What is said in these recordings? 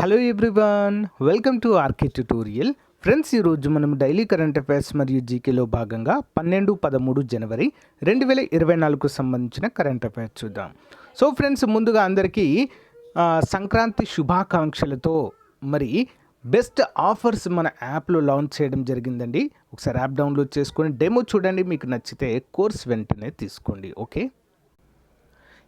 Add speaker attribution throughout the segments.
Speaker 1: Hello everyone welcome to RK tutorial friends ఈరోజు మనం daily current affairs మరియు జీకేలో భాగంగా పన్నెండు పదమూడు జనవరి రెండు వేల ఇరవై నాలుగుకు సంబంధించిన కరెంట్ అఫైర్స్ చూద్దాం. సో ఫ్రెండ్స్ ముందుగా అందరికీ సంక్రాంతి శుభాకాంక్షలతో మరి బెస్ట్ ఆఫర్స్ మన యాప్లో లాంచ్ చేయడం జరిగిందండి. ఒకసారి యాప్ డౌన్లోడ్ చేసుకొని డెమో చూడండి. మీకు నచ్చితే కోర్స్ వెంటనే తీసుకోండి. ఓకే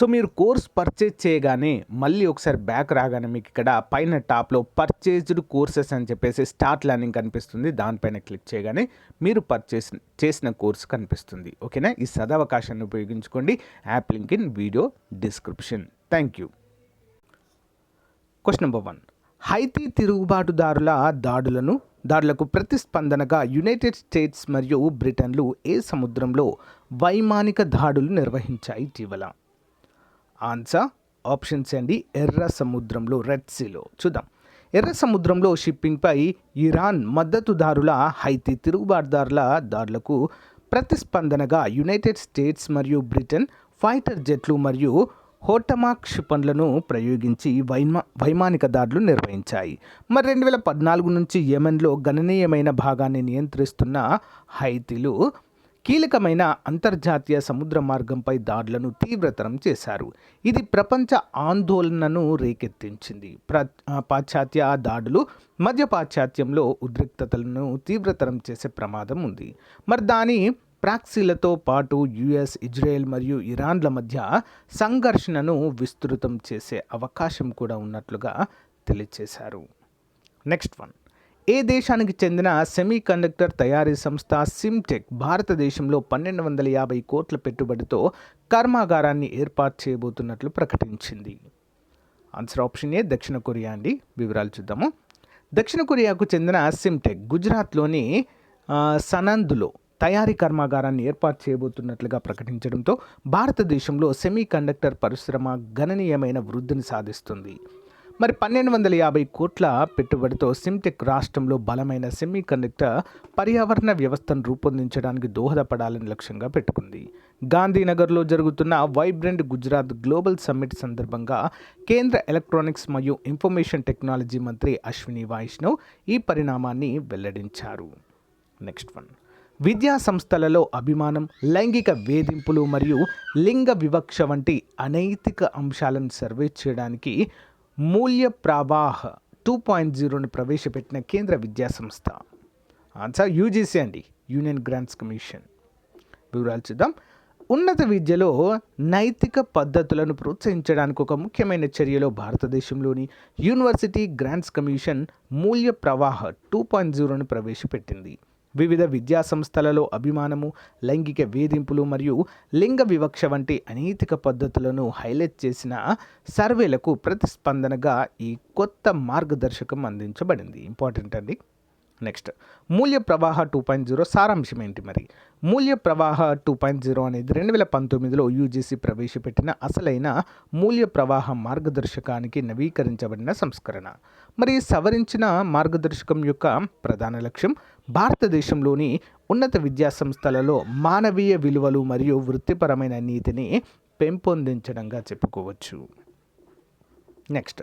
Speaker 1: సో మీరు కోర్స్ పర్చేజ్ చేయగానే మళ్ళీ ఒకసారి బ్యాక్ రాగానే మీకు ఇక్కడ పైన టాప్లో పర్చేజ్డ్ కోర్సెస్ అని చెప్పేసి స్టార్ట్ లర్నింగ్ కనిపిస్తుంది. దానిపైన క్లిక్ చేయగానే మీరు పర్చేస్ చేసిన కోర్స్ కనిపిస్తుంది. ఓకేనా ఈ సదవకాశాన్ని ఉపయోగించుకోండి. App link in video description thank you question number one Haiti తిరుగుబాటుదారుల దాడులను దాడులకు ప్రతిస్పందనగా యునైటెడ్ స్టేట్స్ మరియు బ్రిటన్లు ఏ సముద్రంలో వైమానిక దాడులు నిర్వహించాయి? ఇటీవల ఆన్సర్ ఆప్షన్స్ అండి ఎర్ర సముద్రంలో రెడ్ సీలో చూద్దాం. ఎర్ర సముద్రంలో షిప్పింగ్పై ఇరాన్ మద్దతుదారుల హైతీ తిరుగుబాటుదారుల దారులకు ప్రతిస్పందనగా యునైటెడ్ స్టేట్స్ మరియు బ్రిటన్ ఫైటర్ జెట్లు మరియు హోటమా క్షిపణులను ప్రయోగించి వైమా వైమానిక దాడులు నిర్వహించాయి. మరి రెండు వేల పద్నాలుగు నుంచి యెమెన్లో గణనీయమైన భాగాన్ని నియంత్రిస్తున్న హైతీలు కీలకమైన అంతర్జాతీయ సముద్ర మార్గంపై దాడులను తీవ్రతరం చేశారు. ఇది ప్రపంచ ఆందోళనను రేకెత్తించింది. ప్ర పాశ్చాత్య దాడులు మధ్య పాశ్చాత్యంలో ఉద్రిక్తతలను తీవ్రతరం చేసే ప్రమాదం ఉంది. మరి దాని ప్రాక్సీలతో పాటు యుఎస్ ఇజ్రాయెల్ మరియు ఇరాన్ల మధ్య సంఘర్షణను విస్తృతం చేసే అవకాశం కూడా ఉన్నట్లుగా తెలియజేశారు నెక్స్ట్ వన్. ఏ దేశానికి చెందిన సెమీ కండక్టర్ తయారీ సంస్థ సిమ్టెక్ భారతదేశంలో పన్నెండు వందల యాభై కోట్ల పెట్టుబడితో కర్మాగారాన్ని ఏర్పాటు చేయబోతున్నట్లు ప్రకటించింది. ఆన్సర్ ఆప్షన్ ఏ దక్షిణ కొరియా అండి. వివరాలు చూద్దాము. దక్షిణ కొరియాకు చెందిన సిమ్టెక్ గుజరాత్లోని సనందులో సనంద్లో తయారీ కర్మాగారాన్ని ఏర్పాటు చేయబోతున్నట్లుగా ప్రకటించడంతో భారతదేశంలో సెమీ కండక్టర్ పరిశ్రమ గణనీయమైన వృద్ధిని సాధిస్తుంది. మరి పన్నెండు వందల యాభై కోట్ల పెట్టుబడితో సిమ్టెక్ రాష్ట్రంలో బలమైన సెమీ కండక్టర్ పర్యావరణ వ్యవస్థను రూపొందించడానికి దోహదపడాలని లక్ష్యంగా పెట్టుకుంది. గాంధీనగర్లో జరుగుతున్న వైబ్రెంట్ గుజరాత్ గ్లోబల్ సమ్మిట్ సందర్భంగా కేంద్ర ఎలక్ట్రానిక్స్ మరియు ఇన్ఫర్మేషన్ టెక్నాలజీ మంత్రి అశ్విని వైష్ణవ్ ఈ పరిణామాన్ని వెల్లడించారు. Next one. విద్యా సంస్థలలో అభిమానం లైంగిక వేధింపులు మరియు లింగ వివక్ష వంటి అనైతిక అంశాలను సర్వే చేయడానికి మూల్య ప్రవాహ టూ పాయింట్ జీరోని ప్రవేశపెట్టిన కేంద్ర విద్యా సంస్థ ఆన్సర్ యూజీసీ అండి యూనియన్ గ్రాంట్స్ కమిషన్ వివరాలు చూద్దాం. ఉన్నత విద్యలో నైతిక పద్ధతులను ప్రోత్సహించడానికి ఒక ముఖ్యమైన చర్యలో భారతదేశంలోని యూనివర్సిటీ గ్రాంట్స్ కమిషన్ మూల్య ప్రవాహ టూ పాయింట్ జీరోని ప్రవేశపెట్టింది. వివిధ విద్యా సంస్థలలో అభిమానము లైంగిక వేధింపులు మరియు లింగ వివక్ష వంటి అనైతిక పద్ధతులను హైలైట్ చేసిన సర్వేలకు ప్రతిస్పందనగా ఈ కొత్త మార్గదర్శకం అందించబడింది. ఇంపార్టెంట్ అండి. నెక్స్ట్ మూల్య ప్రవాహ టూ పాయింట్ జీరో సారాంశం ఏంటి మరి? మూల్య ప్రవాహ టూ పాయింట్ జీరో అనేది రెండు వేల పంతొమ్మిదిలో యూజీసీ ప్రవేశపెట్టిన అసలైన మూల్య ప్రవాహ మార్గదర్శకానికి నవీకరించబడిన సంస్కరణ. మరి సవరించిన మార్గదర్శకం యొక్క ప్రధాన లక్ష్యం భారతదేశంలోని ఉన్నత విద్యా సంస్థలలో మానవీయ విలువలు మరియు వృత్తిపరమైన నీతిని పెంపొందించడంగా చెప్పుకోవచ్చు. నెక్స్ట్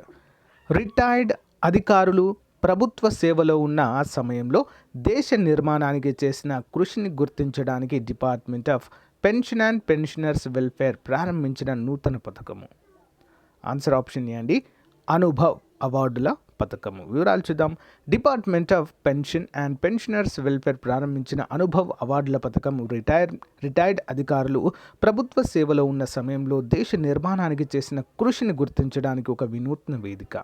Speaker 1: రిటైర్డ్ అధికారులు ప్రభుత్వ సేవలో ఉన్న సమయంలో దేశ నిర్మాణానికి చేసిన కృషిని గుర్తించడానికి department of pension and pensioners welfare ప్రారంభించిన నూతన పథకము. ఆన్సర్ ఆప్షన్ ఏ అండి. అనుభవ్ అవార్డుల పథకము. వివరాలు చూద్దాం. Department of pension and pensioners welfare ప్రారంభించిన అనుభవ్ అవార్డుల పథకం రిటైర్ రిటైర్డ్ అధికారులు ప్రభుత్వ సేవలో ఉన్న సమయంలో దేశ నిర్మాణానికి చేసిన కృషిని గుర్తించడానికి ఒక వినూత్న వేదిక.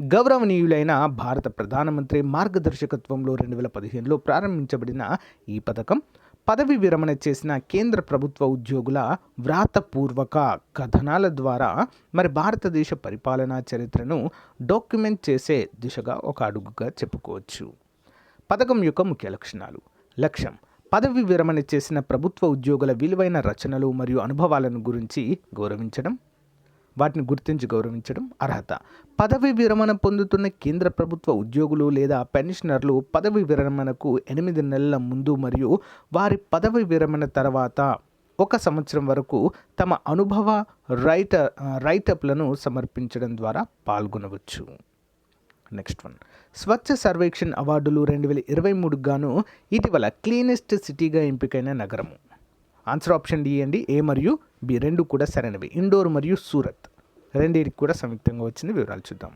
Speaker 1: గౌరవనీయులైన భారత ప్రధానమంత్రి మార్గదర్శకత్వంలో రెండు వేల పదిహేనులో ప్రారంభించబడిన ఈ పథకం పదవి విరమణ చేసిన కేంద్ర ప్రభుత్వ ఉద్యోగుల వ్రాతపూర్వక కథనాల ద్వారా మరి భారతదేశ పరిపాలనా చరిత్రను డాక్యుమెంట్ చేసే దిశగా ఒక అడుగుగా చెప్పుకోవచ్చు. పథకం యొక్క ముఖ్య లక్షణాలు. లక్ష్యం. పదవి విరమణ చేసిన ప్రభుత్వ ఉద్యోగుల విలువైన రచనలు మరియు అనుభవాలను గురించి గౌరవించడం వాటిని గుర్తించి గౌరవించడం అర్హత. పదవి విరమణ పొందుతున్న కేంద్ర ప్రభుత్వ ఉద్యోగులు లేదా పెన్షనర్లు పదవి విరమణకు ఎనిమిది నెలల ముందు మరియు వారి పదవి విరమణ తర్వాత ఒక సంవత్సరం వరకు తమ అనుభవ రైట రైటప్లను సమర్పించడం ద్వారా పాల్గొనవచ్చు. Next one. స్వచ్ఛ సర్వేక్షణ్ అవార్డులు రెండు వేల ఇరవై మూడుకు గాను ఇటీవల క్లీనెస్ట్ సిటీగా ఎంపికైన నగరము. ఆన్సర్ ఆప్షన్ డి అండి. ఏ మరియు బి రెండు కూడా సరైనవి. ఇండోర్ మరియు సూరత్ రెండింటికి కూడా సంయుక్తంగా వచ్చింది వివరాలు చూద్దాం.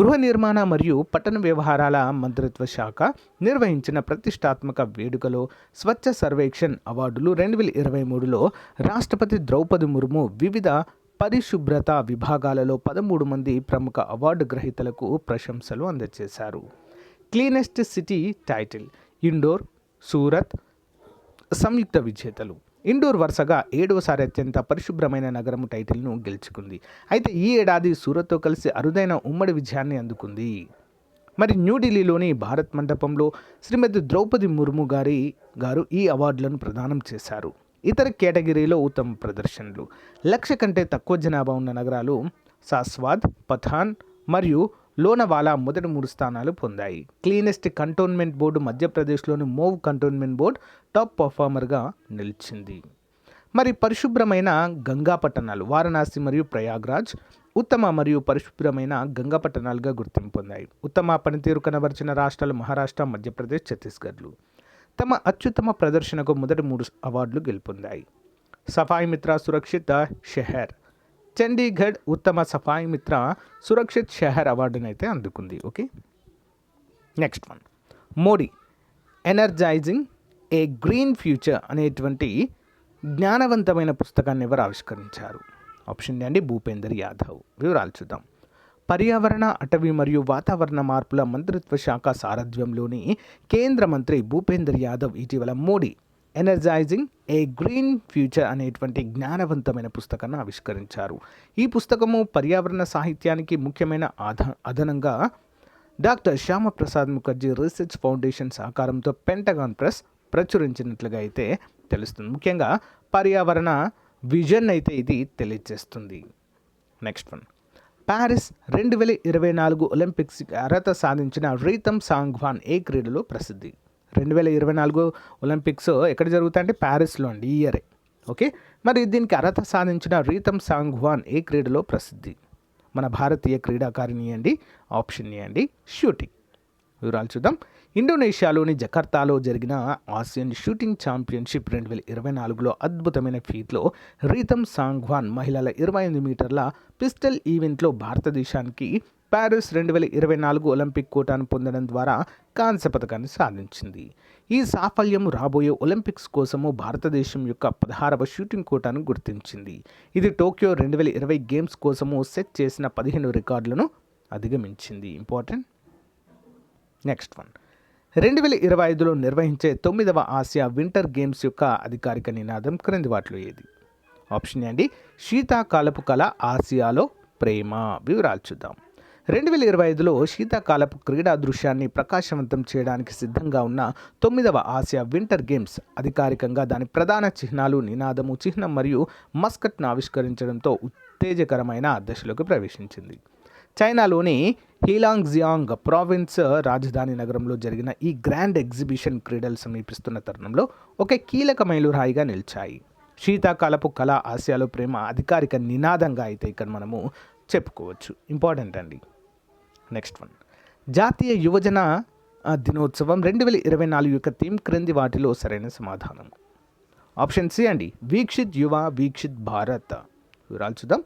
Speaker 1: గృహ నిర్మాణ మరియు పట్టణ వ్యవహారాల మంత్రిత్వ శాఖ నిర్వహించిన ప్రతిష్టాత్మక వేడుకలో స్వచ్ఛ సర్వేక్షణ్ అవార్డులు రెండు వేల ఇరవై మూడులో రాష్ట్రపతి ద్రౌపది ముర్ము వివిధ పరిశుభ్రత విభాగాలలో పదమూడు మంది ప్రముఖ అవార్డు గ్రహీతలకు ప్రశంసలు అందజేశారు. Cleanest city title. Indore Surat సంయుక్త విజేతలు. ఇండోర్ వరుసగా ఏడవసారి అత్యంత పరిశుభ్రమైన నగరం టైటిల్ను గెలుచుకుంది. అయితే ఈ ఏడాది సూరత్తో కలిసి అరుదైన ఉమ్మడి విజయాన్ని అందుకుంది. మరి న్యూఢిల్లీలోని భారత్ మండపంలో శ్రీమతి ద్రౌపది ముర్ము గారి గారు ఈ అవార్డులను ప్రదానం చేశారు. ఇతర కేటగిరీలో ఉత్తమ ప్రదర్శనలు. లక్ష కంటే తక్కువ జనాభా ఉన్న నగరాలు సాస్వాద్ పఠాన్ మరియు లోనవాలా మొదటి మూడు స్థానాలు పొందాయి. క్లీనెస్ట్ కంటోన్మెంట్ బోర్డు మధ్యప్రదేశ్లోని మోవ్ కంటోన్మెంట్ బోర్డు టాప్ పర్ఫార్మర్గా నిలిచింది. మరి పరిశుభ్రమైన గంగా పట్టణాలు వారణాసి మరియు ప్రయాగ్రాజ్ ఉత్తమ మరియు పరిశుభ్రమైన గంగా పట్టణాలుగా గుర్తింపు పొందాయి. ఉత్తమ పనితీరు కనబరిచిన రాష్ట్రాలు మహారాష్ట్ర మధ్యప్రదేశ్ ఛత్తీస్గఢ్లు. తమ అత్యుత్తమ ప్రదర్శనకు మొదటి మూడు అవార్డులు గెలుపొందాయి. సఫాయి మిత్ర సురక్షిత షెహర్ చండీగఢ్ ఉత్తమ సఫాయి మిత్ర సురక్షిత్ షహర్ అవార్డును అయితే అందుకుంది. Okay? Next one. Modi energizing a green future అనేటువంటి జ్ఞానవంతమైన పుస్తకాన్ని ఎవరు ఆవిష్కరించారు? ఆప్షన్ అండి భూపేందర్ యాదవ్. వివరాలు చూద్దాం. పర్యావరణ అటవీ మరియు వాతావరణ మార్పుల మంత్రిత్వ శాఖ సారథ్యంలోని కేంద్ర మంత్రి భూపేందర్ యాదవ్ ఇటీవల Modi energizing a green future అనేటువంటి జ్ఞానవంతమైన పుస్తకాన్ని ఆవిష్కరించారు. ఈ పుస్తకము పర్యావరణ సాహిత్యానికి ముఖ్యమైన ఆధ అదనంగా doctor Shyama Prasad Mukherjee research foundation సహకారంతో పెంటగాన్ ప్రెస్ ప్రచురించినట్లుగా అయితే తెలుస్తుంది. ముఖ్యంగా పర్యావరణ విజన్ అయితే ఇది తెలియజేస్తుంది. Next one. ప్యారిస్ రెండు వేల ఇరవై నాలుగు ఒలింపిక్స్ అర్హత సాధించిన రీతం సాంగ్వాన్ ఏ క్రీడలో ప్రసిద్ధి? రెండు వేల ఇరవై నాలుగు ఒలింపిక్స్ ఎక్కడ జరుగుతాయంటే ప్యారిస్లో అండి ఈ ఇయరే. ఓకే? మరి దీనికి అర్హత సాధించిన రీతం సాంగ్వాన్ ఏ క్రీడలో ప్రసిద్ధి? మన భారతీయ క్రీడాకారిణి అండి ఆప్షన్ అండి షూటింగ్. వివరాలు చూద్దాం. ఇండోనేషియాలోని జకర్తాలో జరిగిన ఆసియన్ షూటింగ్ ఛాంపియన్షిప్ రెండు వేల ఇరవై నాలుగులో అద్భుతమైన ఫీట్లో రీతం సాంగ్వాన్ మహిళల ఇరవై ఎనిమిది మీటర్ల పిస్టల్ ఈవెంట్లో భారతదేశానికి ప్యారిస్ రెండు వేల ఇరవై నాలుగు ఒలింపిక్ కోటాను పొందడం ద్వారా కాంస్య పథకాన్ని సాధించింది. ఈ సాఫల్యం రాబోయే ఒలింపిక్స్ కోసము భారతదేశం యొక్క పదహారవ షూటింగ్ కోటాను గుర్తించింది. ఇది టోక్యో రెండు వేల ఇరవై గేమ్స్ కోసము సెట్ చేసిన పదిహేను రికార్డులను అధిగమించింది. ఇంపార్టెంట్? Next one. రెండు వేల ఇరవై ఐదులో నిర్వహించే తొమ్మిదవ ఆసియా వింటర్ గేమ్స్ యొక్క అధికారిక నినాదం క్రింది వాటిలో ఏది? ఆప్షన్ ఏ అండి శీతాకాలపు కళ ఆసియాలో ప్రేమ. వివరాలు చూద్దాం. రెండు వేల ఇరవై ఐదులో శీతాకాలపు క్రీడా దృశ్యాన్ని ప్రకాశవంతం చేయడానికి సిద్ధంగా ఉన్న తొమ్మిదవ ఆసియా వింటర్ గేమ్స్ అధికారికంగా దాని ప్రధాన చిహ్నాలు నినాదము చిహ్నం మరియు మస్కట్ను ఆవిష్కరించడంతో ఉత్తేజకరమైన దశలోకి ప్రవేశించింది. చైనాలోని హీలాంగ్జియాంగ్ ప్రావిన్స్ రాజధాని నగరంలో జరిగిన ఈ గ్రాండ్ ఎగ్జిబిషన్ క్రీడలు సమీపిస్తున్న తరుణంలో ఒక కీలక మైలురాయిగా నిలిచాయి. శీతాకాలపు కళ ఆసియాలో ప్రేమ అధికారిక నినాదంగా అయితే ఇక్కడ మనము చెప్పుకోవచ్చు. ఇంపార్టెంట్ అండి. నెక్స్ట్ వన్ జాతీయ యువజన దినోత్సవం రెండు వేల ఇరవై నాలుగు యొక్క థీమ్ క్రింది వాటిలో సరైన సమాధానం. ఆప్షన్ సి అండి వీక్షిత్ యువ వీక్షిత్ భారత్. వివరాలు చూద్దాం.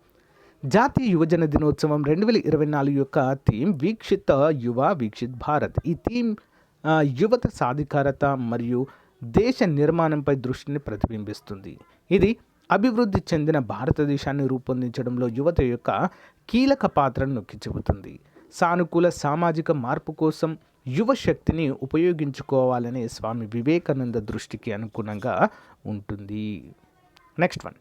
Speaker 1: జాతీయ యువజన దినోత్సవం రెండు వేల ఇరవై నాలుగు యొక్క థీమ్ వీక్షిత్ యువ వీక్షిత్ భారత్. ఈ థీమ్ యువత సాధికారత మరియు దేశ నిర్మాణంపై దృష్టిని ప్రతిబింబిస్తుంది. ఇది అభివృద్ధి చెందిన భారతదేశాన్ని రూపొందించడంలో యువత యొక్క కీలక పాత్రను నొక్కి చెబుతుంది సానుకూల సామాజిక మార్పు కోసం యువ శక్తిని ఉపయోగించుకోవాలనే స్వామి వివేకానంద దృష్టికి అనుగుణంగా ఉంటుంది. నెక్స్ట్ వన్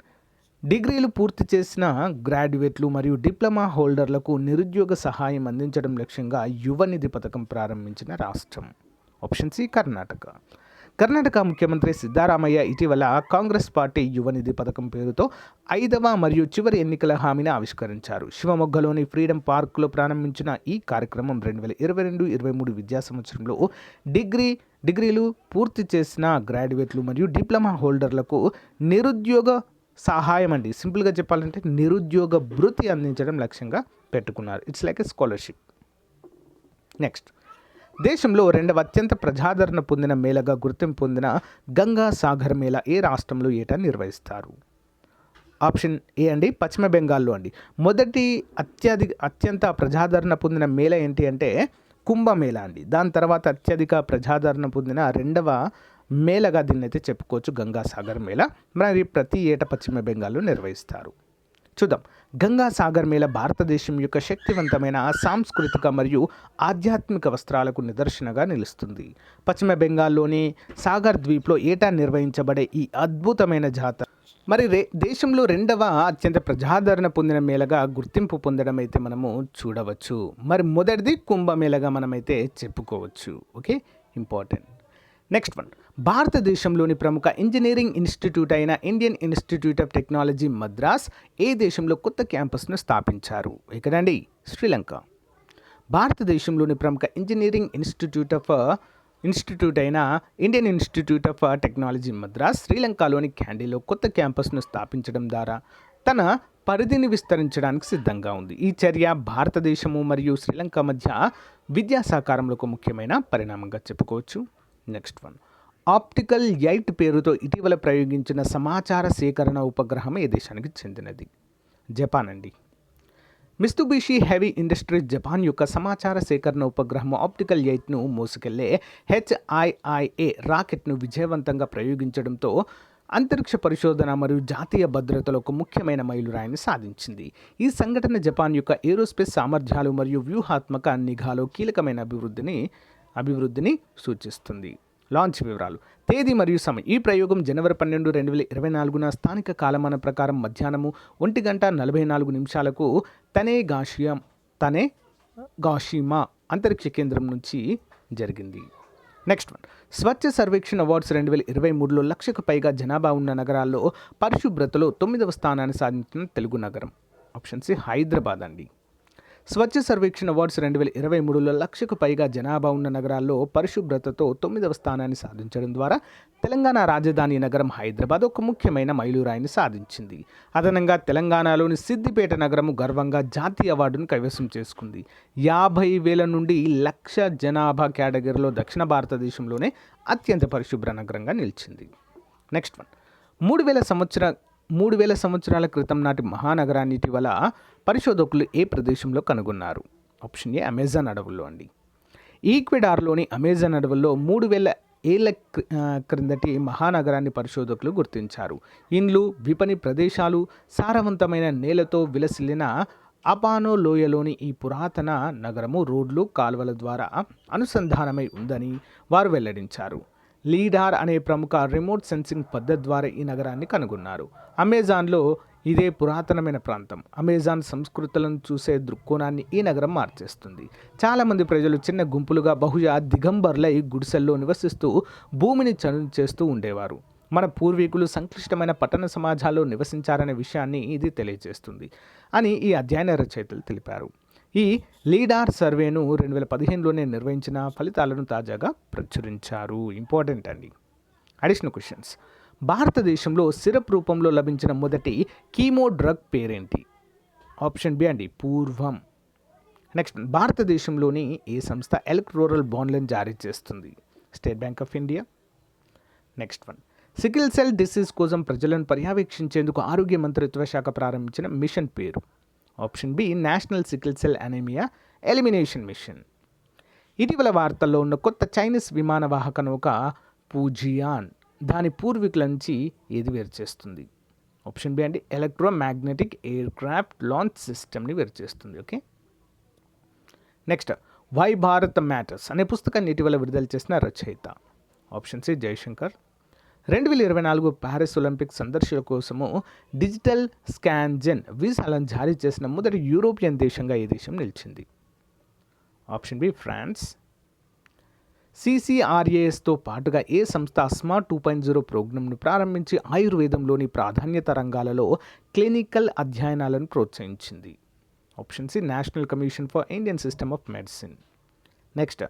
Speaker 1: డిగ్రీలు పూర్తి చేసిన గ్రాడ్యుయేట్లు మరియు డిప్లొమా హోల్డర్లకు నిరుద్యోగ సహాయం అందించడం లక్ష్యంగా యువనిధి పథకం ప్రారంభించిన రాష్ట్రం. ఆప్షన్ సి కర్ణాటక కర్ణాటక ముఖ్యమంత్రి సిద్ధారామయ్య ఇటీవల కాంగ్రెస్ పార్టీ యువనిధి పథకం పేరుతో ఐదవ మరియు చివరి ఎన్నికల హామీని ఆవిష్కరించారు. శివమొగ్గలోని ఫ్రీడమ్ పార్కులో ప్రారంభించిన ఈ కార్యక్రమం రెండు వేల ఇరవై రెండు ఇరవై మూడు విద్యా సంవత్సరంలో డిగ్రీ డిగ్రీలు పూర్తి చేసిన గ్రాడ్యుయేట్లు మరియు డిప్లొమా హోల్డర్లకు నిరుద్యోగ సహాయం అండి. సింపుల్గా చెప్పాలంటే నిరుద్యోగ భృతి అందించడం లక్ష్యంగా పెట్టుకున్నారు. It's like a scholarship next దేశంలో రెండవ అత్యంత ప్రజాదరణ పొందిన మేళగా గుర్తింపు పొందిన గంగా సాగర్ మేళ ఏ రాష్ట్రంలో ఏటా నిర్వహిస్తారు? ఆప్షన్ ఏ అండి పశ్చిమ బెంగాల్లో అండి. మొదటి అత్యధిక అత్యంత ప్రజాదరణ పొందిన మేళ ఏంటి అంటే కుంభమేళ అండి. దాని తర్వాత అత్యధిక ప్రజాదరణ పొందిన రెండవ మేళగా దీన్ని అయితే చెప్పుకోవచ్చు గంగాసాగర్ మేళ. మరి ప్రతి ఏటా పశ్చిమ బెంగాల్లో నిర్వహిస్తారు? చూద్దాం. గంగాసాగర్ మేళ భారతదేశం యొక్క శక్తివంతమైన సాంస్కృతిక మరియు ఆధ్యాత్మిక వస్త్రాలకు నిదర్శనగా నిలుస్తుంది. పశ్చిమ బెంగాల్లోని సాగర్ ద్వీప్లో ఏటా నిర్వహించబడే ఈ అద్భుతమైన జాతర. మరి రే దేశంలో రెండవ అత్యంత ప్రజాదరణ పొందిన మేళగా గుర్తింపు పొందడం అయితే మనము చూడవచ్చు. మరి మొదటిది కుంభమేళగా మనమైతే చెప్పుకోవచ్చు. ఓకే? ఇంపార్టెంట్. నెక్స్ట్ వన్ భారతదేశంలోని ప్రముఖ ఇంజనీరింగ్ ఇన్స్టిట్యూట్ అయిన Indian institute of technology Madras ఏ దేశంలో కొత్త క్యాంపస్ను స్థాపించారు? ఎక్కడండి శ్రీలంక. భారతదేశంలోని ప్రముఖ ఇంజనీరింగ్ ఇన్స్టిట్యూట్ ఆఫ్ ఇన్స్టిట్యూట్ అయిన Indian institute of technology Madras శ్రీలంకలోని క్యాండీలో కొత్త క్యాంపస్ను స్థాపించడం ద్వారా తన పరిధిని విస్తరించడానికి సిద్ధంగా ఉంది. ఈ చర్య భారతదేశము మరియు శ్రీలంక మధ్య విద్యా సహకారంలో ఒక ముఖ్యమైన పరిణామంగా చెప్పుకోవచ్చు. నెక్స్ట్ వన్ ఆప్టికల్ ఎయిట్ పేరుతో ఇటీవల ప్రయోగించిన సమాచార సేకరణ ఉపగ్రహం ఏ దేశానికి చెందినది? జపాన్ అండి. మిస్తుబిషి హెవీ ఇండస్ట్రీస్ జపాన్ యొక్క సమాచార సేకరణ ఉపగ్రహం ఆప్టికల్ ఎయిట్ను మోసుకెళ్ళే హెచ్ఐఐఏ రాకెట్ను విజయవంతంగా ప్రయోగించడంతో అంతరిక్ష పరిశోధన మరియు జాతీయ భద్రతలో ఒక ముఖ్యమైన మైలురాయిని సాధించింది. ఈ సంఘటన జపాన్ యొక్క ఏరోస్పేస్ సామర్థ్యాలు మరియు వ్యూహాత్మక నిఘాలో కీలకమైన అభివృద్ధిని అభివృద్ధిని సూచిస్తుంది. లాంచ్ వివరాలు. తేదీ మరియు సమయం. ఈ ప్రయోగం జనవరి పన్నెండు రెండు వేల ఇరవై నాలుగున స్థానిక కాలమాన ప్రకారం మధ్యాహ్నము ఒంటి గంట నలభై నాలుగు నిమిషాలకు తనే గాషియం తనే గాషిమా అంతరిక్ష కేంద్రం నుంచి జరిగింది. Next one. Swachh Survekshan awards రెండు వేల ఇరవై మూడులో లక్షకు పైగా జనాభా ఉన్న నగరాల్లో పరిశుభ్రతలో తొమ్మిదవ స్థానాన్ని సాధించిన తెలుగు నగరం. ఆప్షన్ సి హైదరాబాద్ అండి. స్వచ్ఛ సర్వేక్షణ అవార్డ్స్ రెండు వేల ఇరవై మూడులో లక్షకు పైగా జనాభా ఉన్న నగరాల్లో పరిశుభ్రతతో తొమ్మిదవ స్థానాన్ని సాధించడం ద్వారా తెలంగాణ రాజధాని నగరం హైదరాబాద్ ఒక ముఖ్యమైన మైలురాయిని సాధించింది. అదనంగా తెలంగాణలోని సిద్దిపేట నగరము గర్వంగా జాతీయ అవార్డును కైవసం చేసుకుంది. యాభై వేల నుండి లక్ష జనాభా కేటగిరీలో దక్షిణ భారతదేశంలోనే అత్యంత పరిశుభ్ర నగరంగా నిలిచింది. Next one. మూడు వేల సంవత్సర మూడు వేల సంవత్సరాల క్రితం నాటి మహానగరాన్ని ఇటీవల పరిశోధకులు ఏ ప్రదేశంలో కనుగొన్నారు? ఆప్షన్ ఏ అమెజాన్ అడవుల్లో అండి. ఈక్వెడార్లోని అమెజాన్ అడవుల్లో మూడు వేల ఏళ్ళ క్రి- క్రిందటి మహానగరాన్ని పరిశోధకులు గుర్తించారు. ఇండ్లు విపణి ప్రదేశాలు సారవంతమైన నేలతో విలసిల్లిన అపానో లోయలోని ఈ పురాతన నగరము రోడ్లు కాల్వల ద్వారా అనుసంధానమై ఉందని వారు వెల్లడించారు. లీడార్ అనే ప్రముఖ రిమోట్ సెన్సింగ్ పద్ధతి ద్వారా ఈ నగరాన్ని కనుగొన్నారు. అమెజాన్లో ఇదే పురాతనమైన ప్రాంతం. అమెజాన్ సంస్కృతులను చూసే దృక్కోణాన్ని ఈ నగరం మార్చేస్తుంది. చాలామంది ప్రజలు చిన్న గుంపులుగా బహుశా దిగంబర్లై గుడిసెల్లో నివసిస్తూ భూమిని చనువు చేస్తూ ఉండేవారు. మన పూర్వీకులు సంక్లిష్టమైన పట్టణ సమాజాల్లో నివసించారనే విషయాన్ని ఇది తెలియజేస్తుంది అని ఈ అధ్యయన రచయితలు తెలిపారు. ఈ లీడార్ సర్వేను రెండు వేల పదిహేనులోనే నిర్వహించిన ఫలితాలను తాజాగా ప్రచురించారు. ఇంపార్టెంట్ అండి. Additional questions. భారతదేశంలో సిరప్ రూపంలో లభించిన మొదటి కీమో డ్రగ్ పేరేంటి? ఆప్షన్ బి అండి పూర్వం. నెక్స్ట్ భారతదేశంలోని ఏ సంస్థ ఎలక్ట్రోరల్ బాండ్లను జారీ చేస్తుంది? State Bank of India. Next one sickle cell disease కోసం ప్రజలను పర్యవేక్షించేందుకు ఆరోగ్య మంత్రిత్వ శాఖ ప్రారంభించిన మిషన్ పేరు? Option B national sickle cell anaemia elimination mission. ఇటీవల వార్తల్లో ఉన్న కొత్త చైనీస్ విమానవాహక నౌక పూజియాన్. దాని పూర్వీకుల నుంచి ఏది వేరు చేస్తుంది. ఆప్షన్ బి అంటే ఎలక్ట్రోమాగ్నెటిక్ ఎయిర్ క్రాఫ్ట్ లాంచ్ సిస్టమ్ని వేరు చేస్తుంది okay next why Bharat matters అనే పుస్తకాన్ని ఇటీవల విడుదల చేసిన రచయిత. Option C Jaishankar. రెండు వేల ఇరవై నాలుగు ప్యారిస్ ఒలింపిక్ సందర్శకుల కోసము డిజిటల్ స్కాన్జెన్ వీసాలను జారీ చేసిన మొదటి యూరోపియన్ దేశంగా ఈ దేశం నిలిచింది. Option B France. సిసిఆర్ఏఎస్తో పాటుగా ఏ సంస్థ స్మార్ట్ టూ పాయింట్ జీరో ప్రోగ్రామ్ను ప్రారంభించి ఆయుర్వేదంలోని ప్రాధాన్యత రంగాలలో క్లినికల్ అధ్యయనాలను ప్రోత్సహించింది? Option C national commission for Indian system of medicine. Next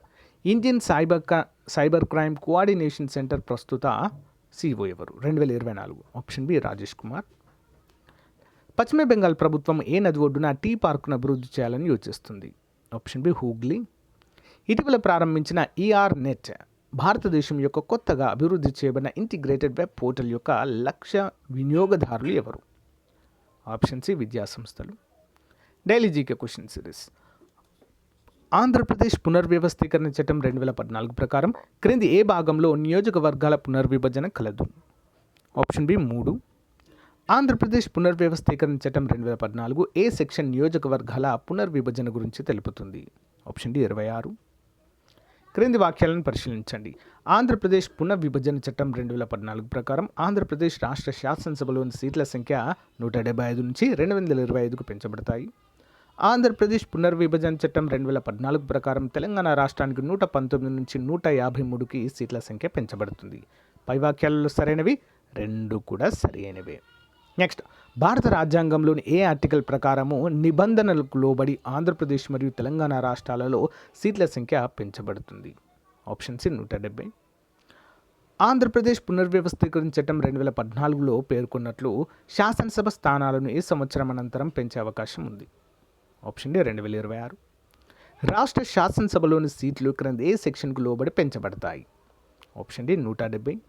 Speaker 1: Indian cyber cyber crime coordination centre ప్రస్తుత సిఓ ఎవరు? రెండు వేల ఇరవై నాలుగు. Option B Rajesh Kumar. పశ్చిమ బెంగాల్ ప్రభుత్వం ఏ నది ఒడ్డున టీ పార్కును అభివృద్ధి చేయాలని యోచిస్తుంది? Option B Hooghly. ఇటీవల ప్రారంభించిన ఈఆర్ నెట్ భారతదేశం యొక్క కొత్తగా అభివృద్ధి చేయబడిన ఇంటిగ్రేటెడ్ వెబ్ పోర్టల్ యొక్క లక్ష్య వినియోగదారులు ఎవరు? ఆప్షన్ సి విద్యా సంస్థలు daily GK question series. Andhra Pradesh పునర్వ్యవస్థీకరణ చట్టం రెండు వేల పద్నాలుగు ప్రకారం క్రింది ఏ భాగంలో నియోజకవర్గాల పునర్విభజన కలదు? ఆప్షన్ బి మూడు. ఆంధ్రప్రదేశ్ పునర్వ్యవస్థీకరణ చట్టం రెండు వేల పద్నాలుగు ఏ సెక్షన్ నియోజకవర్గాల పునర్విభజన గురించి తెలుపుతుంది? ఆప్షన్ డి ఇరవై ఆరు. క్రింది వాక్యాలను పరిశీలించండి. ఆంధ్రప్రదేశ్ పునర్విభజన చట్టం రెండు వేల పద్నాలుగు ప్రకారం ఆంధ్రప్రదేశ్ రాష్ట్ర శాసనసభలోని సీట్ల సంఖ్య నూట డెబ్బై ఐదు నుంచి రెండు వందల ఇరవై ఐదుకు పెంచబడతాయి. ఆంధ్రప్రదేశ్ పునర్విభజన చట్టం రెండు వేల పద్నాలుగు ప్రకారం తెలంగాణ రాష్ట్రానికి నూట పంతొమ్మిది నుంచి నూట యాభై మూడుకి సీట్ల సంఖ్య పెంచబడుతుంది. పై వాక్యాలలో సరైనవి రెండు కూడా సరైనవే నెక్స్ట్ భారత రాజ్యాంగంలోని ఏ ఆర్టికల్ ప్రకారము నిబంధనలకు లోబడి ఆంధ్రప్రదేశ్ మరియు తెలంగాణ రాష్ట్రాలలో సీట్ల సంఖ్య పెంచబడుతుంది? ఆప్షన్ సి నూట డెబ్బై. ఆంధ్రప్రదేశ్ పునర్వ్యవస్థీకరణ చట్టం రెండు వేల పద్నాలుగులో పేర్కొన్నట్లు శాసనసభ స్థానాలను ఈ సంవత్సరం అనంతరం పెంచే అవకాశం ఉంది. ఆప్షన్ డి రెండు వేల ఇరవై ఆరు. రాష్ట్ర శాసనసభలోని సీట్లు క్రింద ఏ సెక్షన్కు లోబడి పెంచబడతాయి? ఆప్షన్ డి నూట డెబ్బై.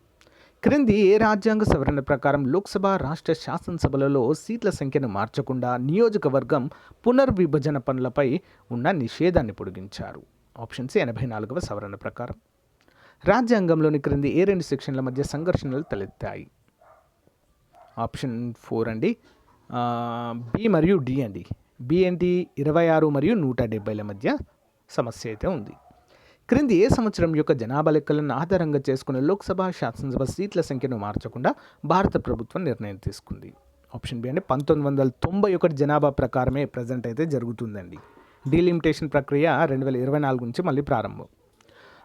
Speaker 1: క్రింది ఏ రాజ్యాంగ సవరణ ప్రకారం లోక్సభ రాష్ట్ర శాసనసభలలో సీట్ల సంఖ్యను మార్చకుండా నియోజకవర్గం పునర్విభజన పనులపై ఉన్న నిషేధాన్ని పొడిగించారు. ఆప్షన్ సి ఎనభై నాలుగవ సవరణ ప్రకారం. రాజ్యాంగంలోని క్రింది ఏ రెండు సెక్షన్ల మధ్య సంఘర్షణలు తలెత్తాయి. ఆప్షన్ ఫోర్ అండి. బి మరియు డి అండి. బి ఏంటి ఇరవై ఆరు మరియు నూట డెబ్బైల మధ్య సమస్య అయితే ఉంది. క్రింది ఏ సంవత్సరం యొక్క జనాభా లెక్కలను ఆధారంగా చేసుకున్న లోక్సభ శాసనసభ సీట్ల సంఖ్యను మార్చకుండా భారత ప్రభుత్వం నిర్ణయం తీసుకుంది. ఆప్షన్ బి అంటే పంతొమ్మిది వందల తొంభై ఒకటి జనాభా ప్రకారమే ప్రజెంట్ అయితే జరుగుతుందండి. డీలిమిటేషన్ ప్రక్రియ రెండు వేల ఇరవై నాలుగు నుంచి మళ్ళీ ప్రారంభం.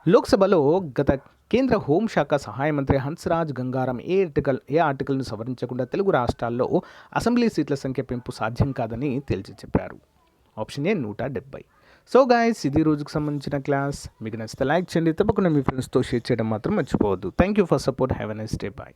Speaker 1: లోక్సభలో గత కేంద్ర హోంశాఖ సహాయ మంత్రి హన్స్రాజ్ గంగారం ఏ ఆర్టికల్ ఏ ఆర్టికల్ను సవరించకుండా తెలుగు రాష్ట్రాల్లో అసెంబ్లీ సీట్ల సంఖ్య పెంపు సాధ్యం కాదని తేల్చి చెప్పారు. ఆప్షన్ ఏ నూట డెబ్బై. సో గాయస్ ఇది రోజుకు సంబంధించిన క్లాస్ మీకు నచ్చితే లైక్ చేయండి. తప్పకుండా మీ ఫ్రెండ్స్తో షేర్ చేయడం మాత్రం మర్చిపోవద్దు. Thank you for support have a nice day bye